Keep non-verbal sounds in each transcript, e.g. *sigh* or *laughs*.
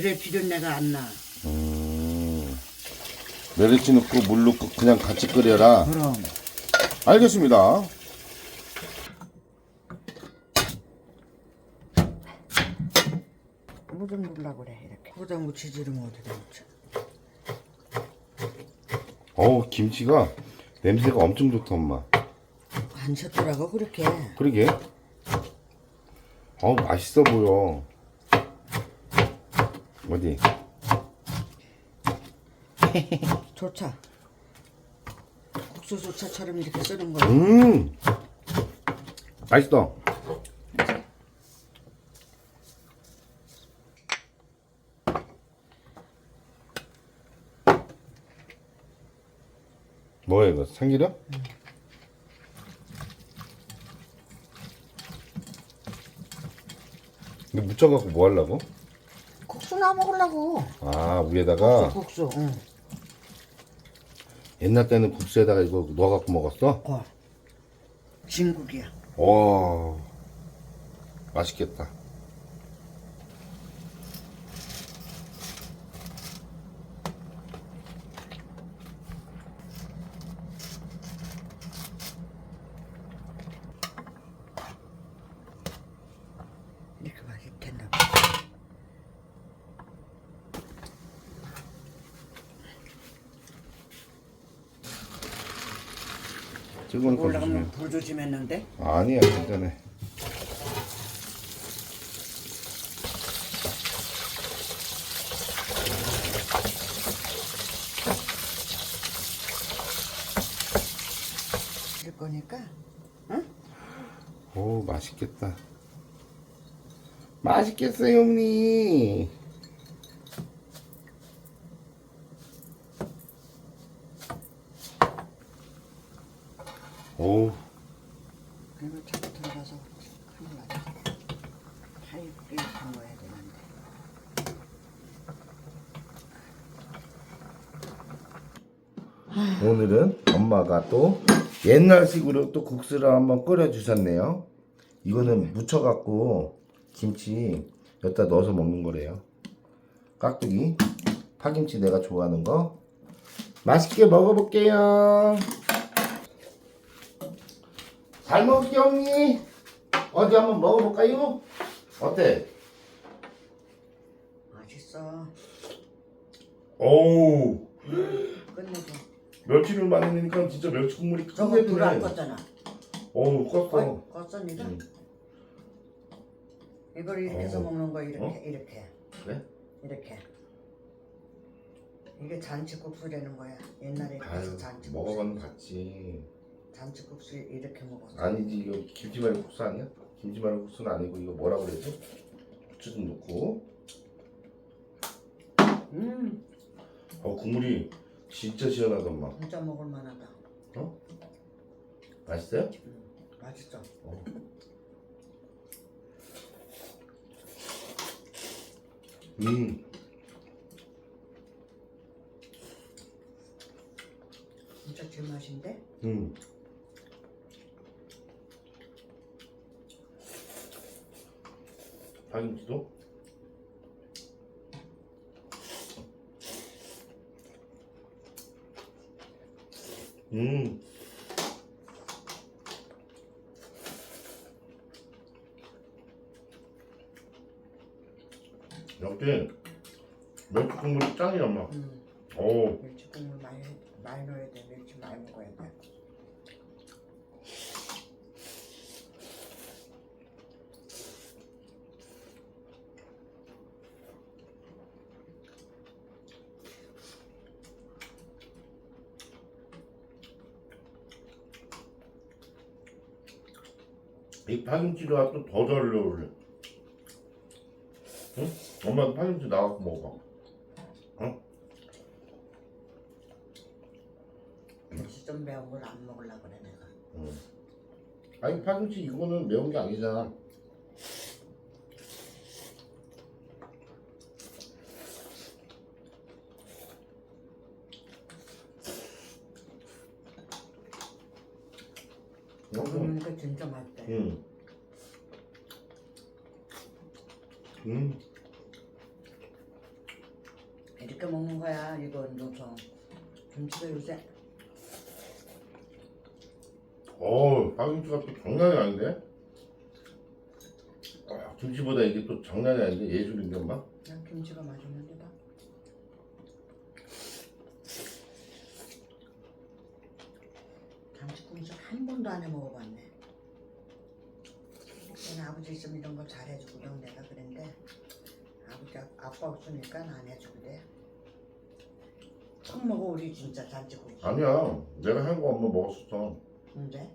그래 비린내가 안 나. 음. 멸치 넣고 물 넣고 그냥 같이 끓여라. 그럼 알겠습니다. 무좀 넣으려고 그래 이렇게. 거기다 묻히지 면 어디다 묻혀. 어우 김치가 냄새가 엄청 좋다 엄마. 안 쳤더라고 그렇게. 그러게. 어우 맛있어 보여. 어디? *laughs* 조차. 국수 조차처럼 이렇게 쓰는 거야. 음. 맛있어. 뭐야 이거 참기름? 근데 묻혀갖고 뭐 하려고? 나 먹으려고. 아 위에다가 국수. 응. 옛날 때는 국수에다가 이거 넣어갖고 먹었어? 거. 진국이야. 와 맛있겠다. 이렇게 맛있겠나. 뜨거운 거 조심해. 올라가면 불 조심했는데. 아니야 괜찮아. 줄 거니까. 응? 오 맛있겠다. 맛있겠어요 형님. 오 그러면 자꾸 들어가서 큰일 나지. 파이프에 담궈야 되는데. 오늘은 엄마가 또 옛날식으로 또 국수를 한번 끓여 주셨네요. 이거는 묻혀갖고 김치 여기다 넣어서 먹는 거래요. 깍두기 파김치 내가 좋아하는 거 맛있게 먹어볼게요. 잘 언니. 어디 한번 먹어볼까요? 어때? 맛있어. 오우 끝내줘. 멸치를 많이 넣으니까 진짜 멸치 국물이 저거 불 안 끝내주네. 껐잖아. 어우 껐어. 껐어 니가? 응. 이걸 이렇게 해서 어. 먹는 거 이렇게 어? 이렇게 그래? 이렇게. 이게 잔치국수라는 거야. 옛날에 아유 그래서 잔치국수. 먹어봐는 봤지. 잔치국수 이렇게 먹었어. 아니지 이거 김치말이 국수 아니야? 김치말이 국수는 아니고 이거 뭐라 그러지? 부추 좀 넣고. 음, 어 국물이 진짜 시원하더만. 진짜 먹을 만하다. 맛있어요? 음, 맛있어. 어. 음. 진짜 제 맛인데? 음. 파김치도? 음. 역시 멸치 국물이 짱이야 엄마. 음, 오. 멸치 국물 많이 많이 넣어야 돼. 멸치 많이 먹어야 돼. 이 파김치가 또 더 잘 어울려. 응? 엄마도 파김치 나가서 먹어봐. 멸치 좀 매운 걸 안 먹으려고 그래 내가. 아니 파김치 이거는 매운 게 아니잖아. 먹으니까 진짜 맛있대. 응. 음. 이렇게 먹는 거야 이건 노성 김치가 요새 어우 파김치가 또 장난이 아닌데? 아, 김치보다 이게 또 장난이 아닌데 예술인데 엄마? 그냥 김치가 맛있는데 봐 김치국수 한 번도 안 해 먹어봤네. 내가 아버지 있으면 이런 거 잘해주거든 내가 그랬는데 아버지 아빠 없으니까 안 해주거든 처음 먹어 우리 진짜 잔치국수. 아니야. 내가 한거 엄마 먹었었어. 근데?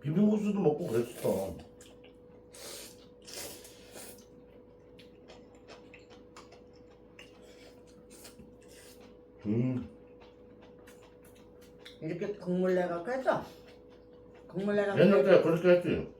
비빔국수도 먹고 그랬었어. 음 이렇게 국물 내갖고 했어 국물 내갖고 옛날 때 그렇게 했지.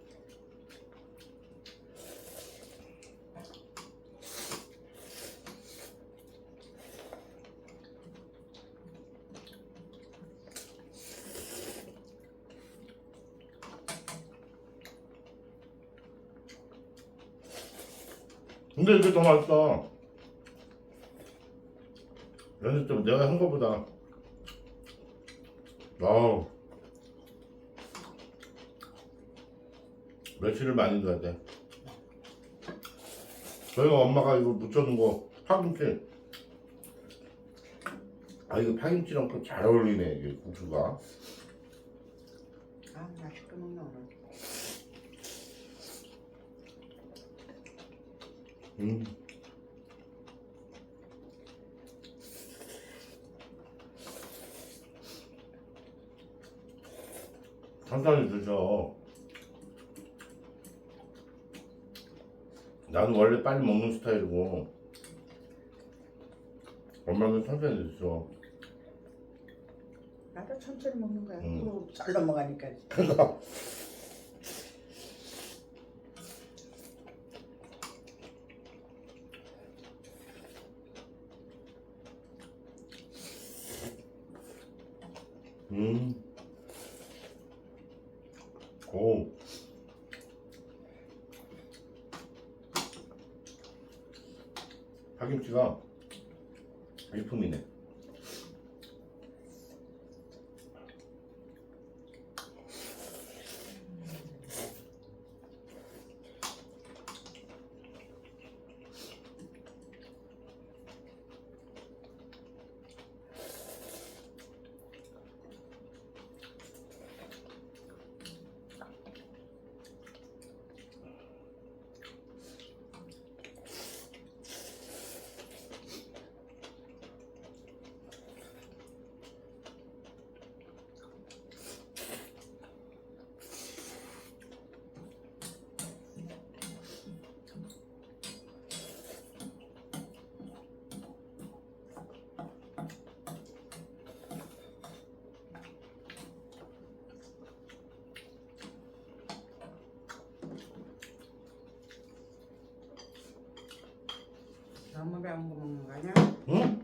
근데 이게 더 맛있어 연습 좀 내가 한 거보다 아우 며칠을 많이 둬야 돼. 저희가 엄마가 이거 묻혀둔 거 파김치. 아 이거 파김치랑 또 잘 어울리네 이게 국수가. 아 맛있게 먹네 오늘 음. 천천히 드셔. 나는 원래 빨리 먹는 스타일이고 엄마는 천천히 드셔. 나도 천천히 먹는 거야 음. 그리고 잘 넘어가니까 그러니까 음. 오. 파 김치가 일품이네. 너무 매운 거 먹는 거 아니야? 응?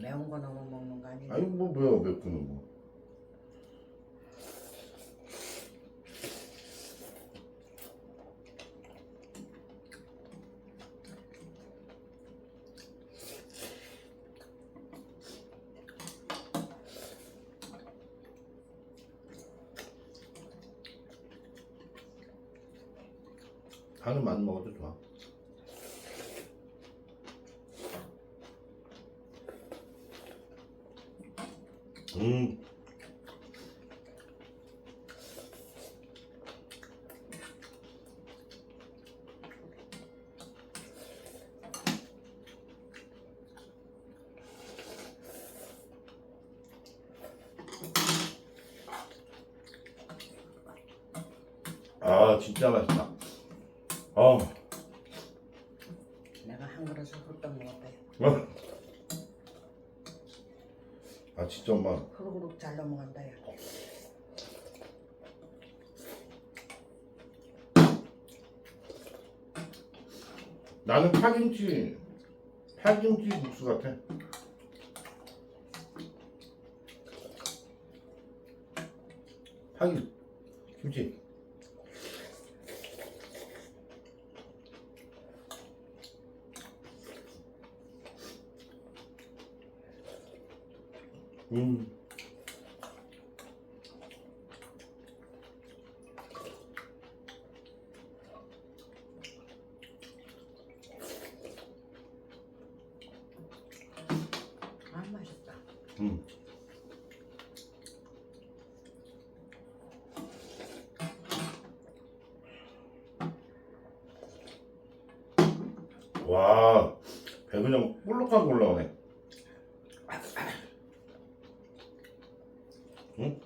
매운 거 너무 먹는 거 아니야? 아니 뭐 뭐야 맵구는 뭐. 간은 많이 먹어도 좋아. 음. 아 진짜 맛있다. 아, 내가 한 그릇을 훌떡 먹었다 아 진짜 엄마. 흐르륵 잘 넘어간다 야 나는 파김치, 파김치 국수 같아. 파김, 김치. 음. 아 맛있다. 음. 와, 배 그냥 볼록하게 올라오네. 응?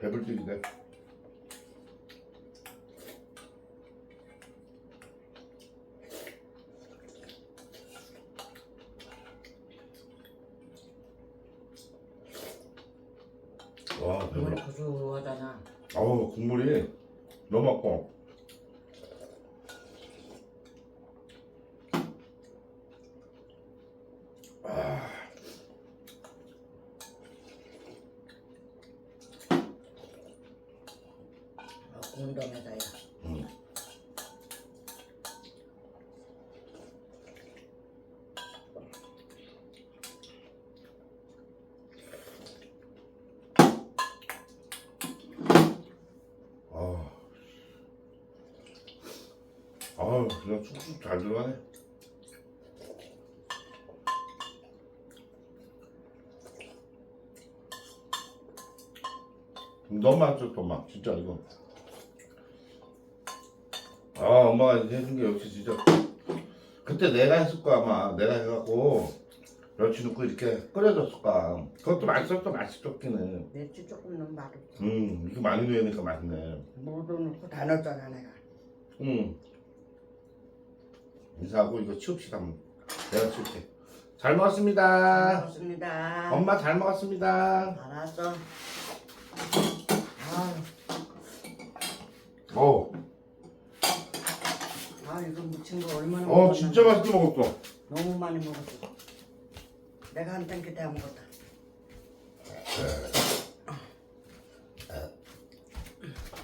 배불뚝이네. 와, 국물이 배불러. 고소하잖아. 아우, 국물이 너무 맛고. 아, 어, 군dom에다야. 음. 아, 아, 그냥 쑥쑥 잘 들어가네. 너무 맛있어, 엄마. 진짜 이거. 아, 엄마가 해준 게 역시 진짜. 그때 내가 했을 거야, 아마. 내가 해갖고, 멸치 넣고 이렇게 끓여줬을 거야. 그것도 맛있었어, 맛있었기는. 멸치 조금 넣으면 맛없어. 음, 이렇게 많이 넣으니까 맛있네. 무도 넣고 다 넣었잖아 내가. 음. 인사하고 이거 치웁시다. 한번. 내가 치울게. 잘 먹었습니다. 고맙습니다. 엄마 잘 먹었습니다. 알았어. 아, 무 친거 얼마나 어, 먹었는데. 진짜 맛있게 먹었어. 너무 많이 먹었어. 내가 한 땡기 다 먹었다.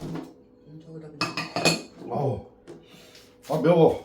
음, 저기다 그냥 어, 아 매워.